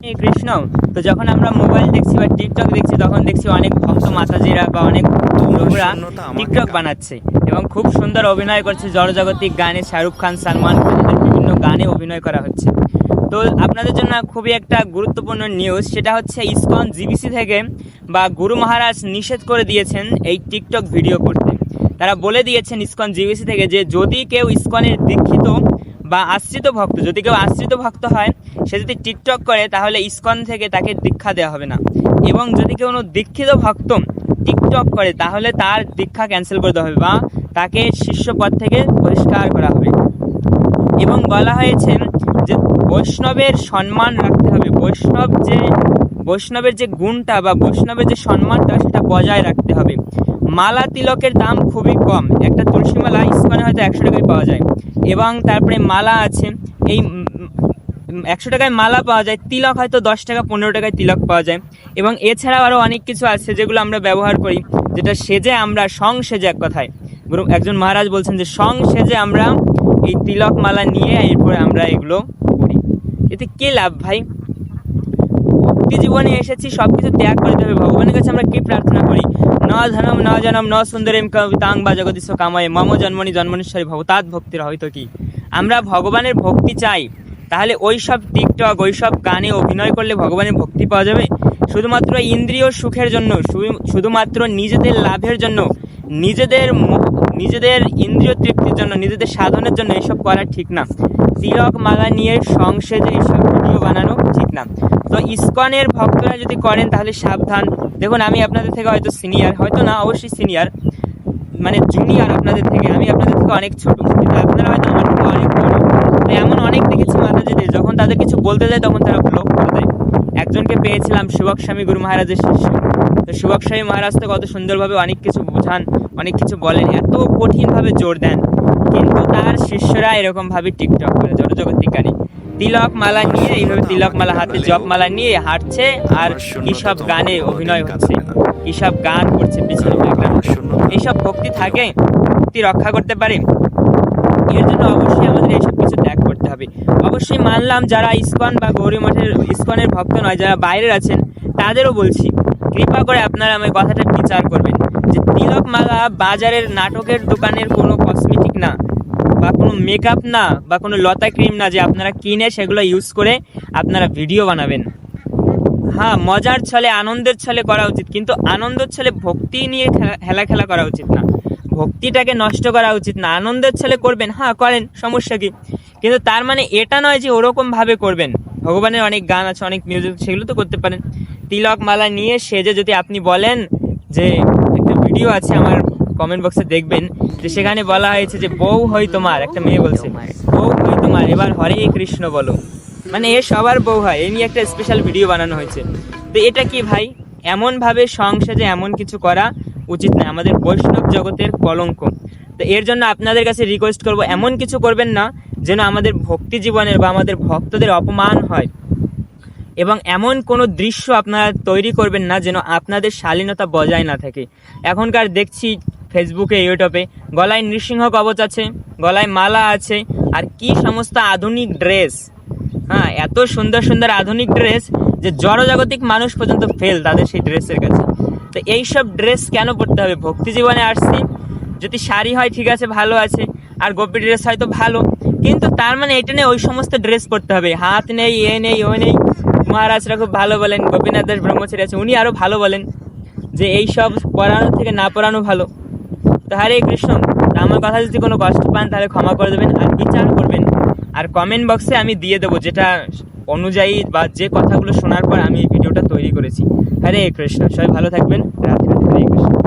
কৃষ্ণ তো যখন আমরা মোবাইল দেখছি বা টিকটক দেখছি তখন দেখছি অনেক ভক্ত মাতাজিরা বা অনেক প্রভুরা টিকটক বানাচ্ছে এবং খুব সুন্দর অভিনয় করছে জড়জাগতিক গানে শাহরুখ খান সালমান খানের বিভিন্ন গানে অভিনয় করা হচ্ছে। তো আপনাদের জন্য খুবই একটা গুরুত্বপূর্ণ নিউজ সেটা হচ্ছে ইসকন জিবিসি থেকে বা গুরু মহারাজ নিষেধ করে দিয়েছেন এই টিকটক ভিডিও করতে। তারা বলে দিয়েছেন ইসকন জিবিসি থেকে যে যদি কেউ ইসকনের দীক্ষিত বা আশ্রিত ভক্ত, যদি কেউ আশ্রিত ভক্ত হয়, সে যদি টিকটক করে, তাহলে ইস্কন থেকে তাকে দীক্ষা দেওয়া হবে না। এবং যদি কেউ কোনো দীক্ষিত ভক্ত টিকটক করে, তাহলে তার দীক্ষা ক্যান্সেল করে দেওয়া হবে বা তাকে শিষ্য পদ থেকে বহিষ্কার করা হবে। এবং বলা হয়েছে যে বৈষ্ণবের সম্মান রাখতে হবে। বৈষ্ণব যে, বৈষ্ণবের যে গুণটা বা বৈষ্ণবের যে সম্মানটা, সেটা বজায় রাখতে হবে। মালা তিলকের দাম খুবই কম। একটা তুলসী মালা ইস্কনে হয়তো একশো টাকায় পাওয়া যায়। এবং তারপরে মালা আছে। এই একশো টাকায় মালা পাওয়া যায়, তিলক হয়তো দশ টাকা, পনেরো টাকায় তিলক পাওয়া যায়। এবং এছাড়াও আরও অনেক কিছু আছে যেগুলো আমরা ব্যবহার করি, যেটা সেজে আমরা সং সেজে এক কথায়। গুরু একজন মহারাজ বলছেন যে, সং সেজে আমরা এই তিলক মালা নিয়ে এরপরে আমরা এগুলো করি। এতে কে লাভ ভাই? ভক্তি জীবনে এসেছি সব কিছু ত্যাগ করতে হবে। ভগবানের কাছে আমরা কি প্রার্থনা করি? ন ধনম, ন জনম, ন সুন্দরীম কবিতাং বা জগদীশ কাময়ে। মম জন্মনি জন্মনেশ্বরী ভবতাৎ ভক্তির হয়তো কি? আমরা ভগবানের ভক্তি চাই। তাহলে ওই সব টিকটক ওই সব গানে অভিনয় করলে ভগবানের ভক্তি পাওয়া যাবে? শুধুমাত্র ইন্দ্রিয় সুখের জন্য শুধুমাত্র নিজেদের লাভের জন্য, নিজেদের নিজেদের ইন্দ্রিয় তৃপ্তির জন্য, নিজেদের সাধনের জন্য এসব করা ঠিক না। তিলক মালা নিয়ে সংসেজে এইসব ভিডিও বানানো ঠিক না। তো ইসকনের ভক্তরা যদি করেন, তাহলে সাবধান। দেখুন, আমি আপনাদের থেকে হয়তো সিনিয়র হয়তো না, অবশ্যই সিনিয়র মানে জুনিয়র আপনাদের থেকে। আমি আপনাদের থেকে অনেক ছোট। কিন্তু আপনারা হয়তো আমার থেকে অনেক বড়। তো এমন অনেক দেখেছি মাতাজিদের, যখন তাদের কিছু বলতে যায়, তখন তারা ব্লক করে দেয়। একজনকে পেয়েছিলাম সুভক স্বামী গুরু মহারাজের শিষ্য। তো সুভক স্বামী মহারাজ তো কত সুন্দরভাবে অনেক কিছু বোঝান, অনেক কিছু বলেন, এত কঠিনভাবে জোর দেন। কিন্তু তার শিষ্যরা এরকমভাবে টিকটক করে জড়জগতিক গানে তিলক মালা নিয়ে এইভাবে তিলক মালা হাতে জপ মালা নিয়ে হাঁটছে আর কিসব গানে অভিনয় হচ্ছে। কিসব গান করছে পিছনে এইসব ভক্তি থাকে ভক্তি রক্ষা করতে পারে। এর জন্য অবশ্যই আমাদের এইসব কিছু ত্যাগ করতে হবে। অবশ্যই মানলাম যারা ইস্কন বা গৌরী মঠের ইসকনের ভক্ত নয় যারা বাইরের আছেন তাদেরও বলছি কৃপা করে আপনারা আমার কথাটা বিচার করবেন যে তিলক মালা বাজারের নাটকের দোকানের কোনো কসমেটিক না। বা কোনো মেকআপ না, বা কোনো লতা ক্রিম না যে আপনারা কিনে সেগুলো ইউজ করে আপনারা ভিডিও বানাবেন। হ্যাঁ মজার ছলে, আনন্দের ছলে করা উচিত, কিন্তু আনন্দের ছলে ভক্তি নিয়ে খেলা- খেলা করা উচিত না। ভক্তিটাকে নষ্ট করা উচিত না। আনন্দের ছলে করবেন হ্যাঁ করেন, সমস্যা কি? কিন্তু তার মানে এটা নয় যে ওরকম ভাবে করবেন। ভগবানের অনেক গান আছে, অনেক মিউজিক সেগুলো তো করতে পারেন। তিলক মালা নিয়ে সেজে যদি আপনি বলেন যে, একটা ভিডিও আছে, আমার কমেন্ট বক্সে দেখবেন। যে সেখানে বলা হয়েছে যে বউ হই তোমার, একটা মেয়ে বলছে। বউ হই তোমার, এবার হরে কৃষ্ণ বলো। মানে এ সবার বউ হয় এই নিয়ে একটা স্পেশাল ভিডিও বানানো হয়েছে। তো এটা কি ভাই? এমনভাবে সংসারে এমন কিছু করা উচিত না, আমাদের বৈষ্ণব জগতের কলঙ্ক। তো এর জন্য আপনাদের কাছে রিকোয়েস্ট করব, এমন কিছু করবেন না যেন আমাদের ভক্তি জীবনের বা আমাদের ভক্তদের অপমান হয়। এবং এমন কোনো দৃশ্য আপনারা তৈরি করবেন না যেন আপনাদের শালীনতা বজায় না থাকে। এখনকার দেখছি ফেসবুকে ইউটিউবে গলায় নৃসিংহ কবচ আছে, গলায় মালা আছে, আর কি সমস্ত আধুনিক ড্রেস হ্যাঁ এত সুন্দর সুন্দর আধুনিক ড্রেস যে জড়জাগতিক মানুষ পর্যন্ত ফেল তাদের সেই ড্রেসের কাছে। তো এইসব ড্রেস কেন পড়তে হবে? ভক্তি জীবনে আসছি। যদি শাড়ি হয়, ঠিক আছে, ভালো আছে। আর গোপী ড্রেস হয়তো ভালো। কিন্তু তার মানে এটা নেই ওই সমস্ত ড্রেস পরতে হবে। হাত নেই, এ নেই, ও নেই। মহারাজরা খুব ভালো বলেন, গোপীনাথ দাস ব্রহ্মচারী আছে, উনি আরও ভালো বলেন যে এই সব পড়ানো থেকে না পড়ানো ভালো। তো হরে কৃষ্ণ আমার কথা যদি কোনো কষ্ট পান তাহলে ক্ষমা করে দেবেন আর বিচার করবেন। আর কমেন্ট বক্সে আমি দিয়ে দেবো যেটা অনুযায়ী বা যে কথাগুলো শোনার পর আমি ভিডিওটা তৈরি করেছি। হরে কৃষ্ণ, সবাই ভালো থাকবেন। রাধে রাধে, হরে কৃষ্ণ।